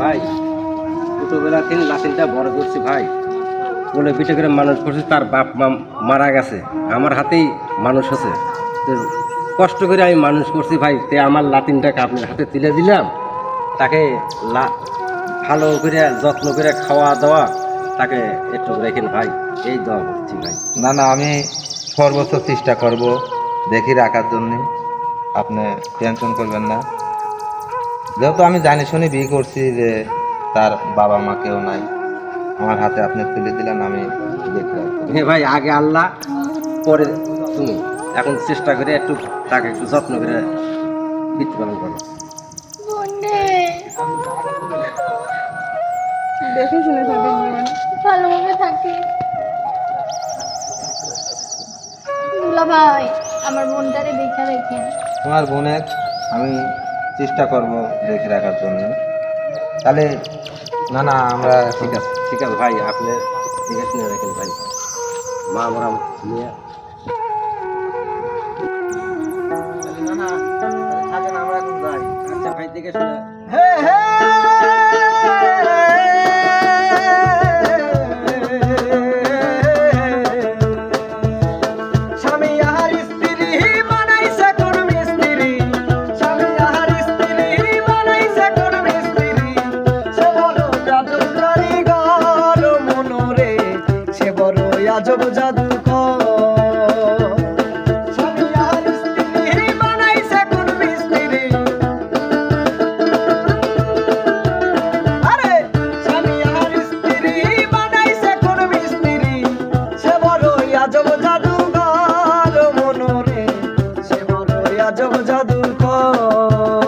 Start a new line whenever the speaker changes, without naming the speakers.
ভাই, ছোটোবেলা থেকে লাসিনটা বড় করছি ভাই। বলে পিঠে করে মানুষ করছে, তার বাপ মা মারা গেছে। আমার হাতেই মানুষ হচ্ছে তো কষ্ট করে আমি মানুষ করছি ভাই, তে আমার লাতিনটাকে আপনার হাতে তুলে দিলাম। তাকে লা, ভালো করে, যত্ন করে খাওয়া দাওয়া, তাকে একটু রেখেন ভাই, এই দেওয়া করছি ভাই।
না না, আমি সর্বোচ্চ চেষ্টা করব দেখি রাখার জন্যে। আপনি টেনশন করবেন না। যেহেতু আমি জানি শুনে বিয়ে করছি যে তার বাবা মা কেউ নাই। আমার হাতে আপনি তুলে দিলেন আমি দেখে রাখব।
হ্যাঁ ভাই আগে আল্লাহ পরে তুমি। এখন চেষ্টা করে একটু তাকে একটু যত্ন করে বৃত্তি পালন করো
দেখে শুনে থাকেন
ভালোভাবে থাকি। দুলা ভাই আমার বোনটারে দেখে রেখেন
তোমার বোনের আমি চেষ্টা করব দেখে রাখার জন্য। তাহলে না না আমরা
ঠিক আছে। ঠিক আছে ভাই আপনি ঠিক আছে নিয়ে রাখেন ভাই। মা আমরা নিয়ে
না না থাকেন আমরা এখন যাই।
আচ্ছা ভাই দেখে শুনে
আজব জাদুঘর